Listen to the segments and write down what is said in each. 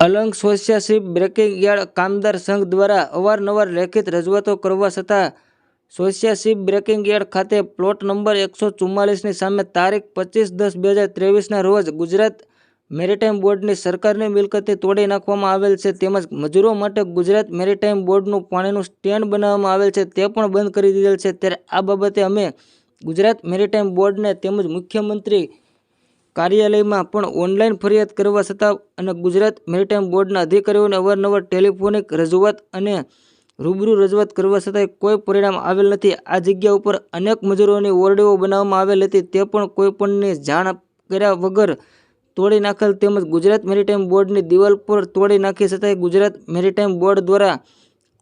Alang society breaking yard કામદાર સંઘ દ્વારા અવારનવાર લેખિત રજૂઆતો કરવા છતાં સોસાયટી બ્રેકિંગ યાર્ડ ખાતે પ્લોટ નંબર એકસો ચુમ્માલીસની સામે તારીખ પચીસ દસ બે હજાર ત્રેવીસના રોજ ગુજરાત મેરીટાઈમ બોર્ડની સરકારની મિલકતથી તોડી નાખવામાં આવેલ છે તેમજ મજૂરો માટે ગુજરાત મેરીટાઈમ બોર્ડનું પાણીનું સ્ટેન્ડ બનાવવામાં આવેલ છે તે પણ બંધ કરી દીધેલ છે. ત્યારે આ બાબતે અમે ગુજરાત મેરીટાઈમ બોર્ડને તેમજ મુખ્યમંત્રી કાર્યાલયમાં પણ ઓનલાઈન ફરિયાદ કરવા છતાં અને ગુજરાત મેરીટાઈમ બોર્ડના અધિકારીઓને અવારનવાર ટેલિફોનિક રજૂઆત અને રૂબરૂ રજૂઆત કરવા છતાંય કોઈ પરિણામ આવેલ નથી. આ જગ્યા ઉપર અનેક મજૂરોની ઓરડીઓ બનાવવામાં આવેલ હતી. તે પણ કોઈપણની જાણ કર્યા વગર તોડી નાખેલ તેમજ ગુજરાત મેરીટાઈમ બોર્ડની દિવાલ પર તોડી નાખી છતાંય ગુજરાત મેરીટાઈમ બોર્ડ દ્વારા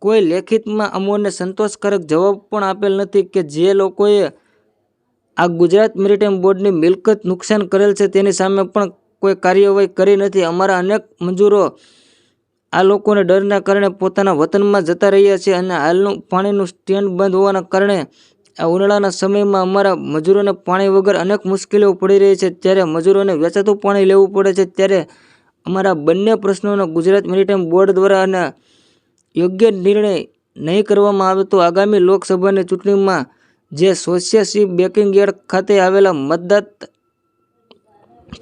કોઈ લેખિતમાં અમોને સંતોષકારક જવાબ પણ આપેલ નથી કે જે લોકોએ આ ગુજરાત મેરીટાઈમ બોર્ડની મિલકત નુકસાન કરેલ છે તેની સામે પણ કોઈ કાર્યવાહી કરી નથી. અમારા અનેક મજૂરો આ લોકોને ડરના કારણે પોતાના વતનમાં જતા રહ્યા છે અને હાલનું પાણીનું સ્ટેન્ડ બંધ હોવાના કારણે આ ઉનાળાના સમયમાં અમારા મજૂરોને પાણી વગર અનેક મુશ્કેલીઓ પડી રહી છે. ત્યારે મજૂરોને વેચાતું પાણી લેવું પડે છે. ત્યારે અમારા બંને પ્રશ્નોનો ગુજરાત મેરીટાઈમ બોર્ડ દ્વારા અને યોગ્ય નિર્ણય નહીં કરવામાં આવે તો આગામી લોકસભાની ચૂંટણીમાં જે સોશિયાસી બેકિંગ યાર્ડ ખાતે આવેલા મતદાન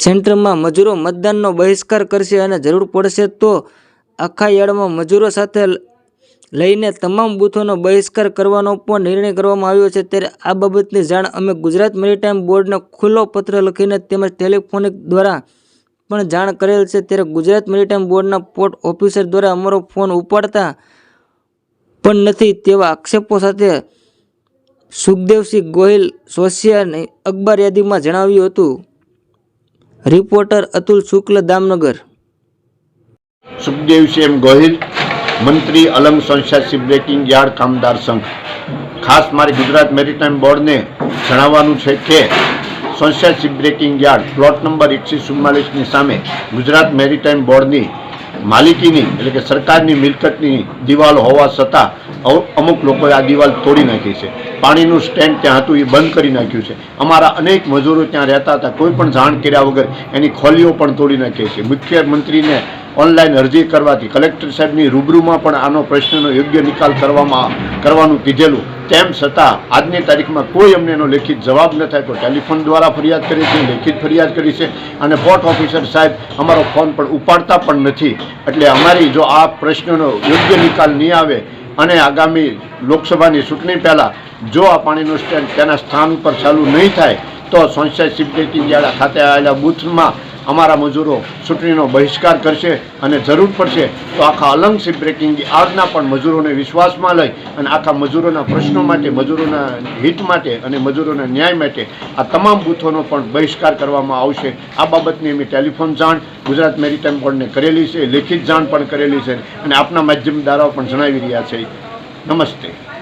સેન્ટરમાં મજૂરો મતદાનનો બહિષ્કાર કરશે અને જરૂર પડશે તો આખા યાર્ડમાં મજૂરો સાથે લઈને તમામ બૂથોનો બહિષ્કાર કરવાનો પણ નિર્ણય કરવામાં આવ્યો છે. ત્યારે આ બાબતની જાણ અમે ગુજરાત મેરીટાઈમ બોર્ડને ખુલ્લો પત્ર લખીને તેમજ ટેલિફોનિક દ્વારા પણ જાણ કરેલ છે. ત્યારે ગુજરાત મેરીટાઈમ બોર્ડના પોર્ટ ઓફિસર દ્વારા અમારો ફોન ઉપાડતા પણ નથી તેવા આક્ષેપો સાથે સુખદેવસિંહ ગોહિલ સોશિયાની અખબાર યાદીમાં જણાવ્યું હતું. રિપોર્ટર અતુલ શુક્લ, દામનગર. સુખદેવસિંહ ગોહિલ, મંત્રી અલંગ સંસ્થા બ્રેકિંગ યાર્ડ કામદાર સંઘ. ખાસ મારે ગુજરાત મેરીટાઈમ બોર્ડને જણાવવાનું છે કે સંસ્થા બ્રેકિંગ યાર્ડ પ્લોટ નંબર એકસો ચુમ્માલીસની સામે ગુજરાત મેરીટાઈમ બોર્ડની માલિકીની એટલે કે સરકારની મિલકતની દિવાલ હોવા છતાં અમુક લોકોએ આ દિવાલ તોડી નાખી છે. પાણીનું સ્ટેન્ડ ત્યાં હતું, એ બંધ કરી નાખ્યું છે. અમારા અનેક મજૂરો ત્યાં રહેતા હતા, કોઈ પણ જાણ કર્યા વગર એની ખોલીઓ પણ તોડી નાખી છે. મુખ્યમંત્રીને ઓનલાઈન અરજી કરવાથી કલેક્ટર સાહેબની રૂબરૂમાં પણ આનો પ્રશ્નનો યોગ્ય નિકાલ કરવામાં, કરવાનું કીધેલું. તેમ છતાં, આજની તારીખમાં કોઈ અમને એનો લેખિત જવાબ ન થાય, તો ટેલિફોન દ્વારા ફરિયાદ કરી છે, લેખિત ફરિયાદ કરી છે અને પોર્ટ ઓફિસર સાહેબ અમારો ફોન પણ ઉપાડતા પણ નથી. એટલે અમારી જો આ પ્રશ્નનો યોગ્ય નિકાલ નહીં આવે અને આગામી લોકસભાની ચૂંટણી પહેલાં જો આ પાણીનું સ્ટેન્ડ તેના સ્થાન ઉપર ચાલુ નહીં થાય, તો સંસદ સિબ્રેકિંગ યાર્ડ ખાતે આવેલા બૂથમાં અમારા મજૂરો ચૂંટણીનો બહિષ્કાર કરશે અને જરૂર પડશે તો આખા અલંગ સિબ્રેકિંગ આજના પણ મજૂરોને વિશ્વાસમાં લઈ અને આખા મજૂરોના પ્રશ્નો માટે, મજૂરોના હિત માટે અને મજૂરોના ન્યાય માટે આ તમામ બૂથોનો પણ બહિષ્કાર કરવામાં આવશે. આ બાબતની અમે ટેલિફોન જાણ ગુજરાત મેરીટાઈમ બોર્ડને કરેલી છે, લેખિત જાણ પણ કરેલી છે અને આપના માધ્યમ દ્વારા પણ જણાવી રહ્યા છે. નમસ્તે.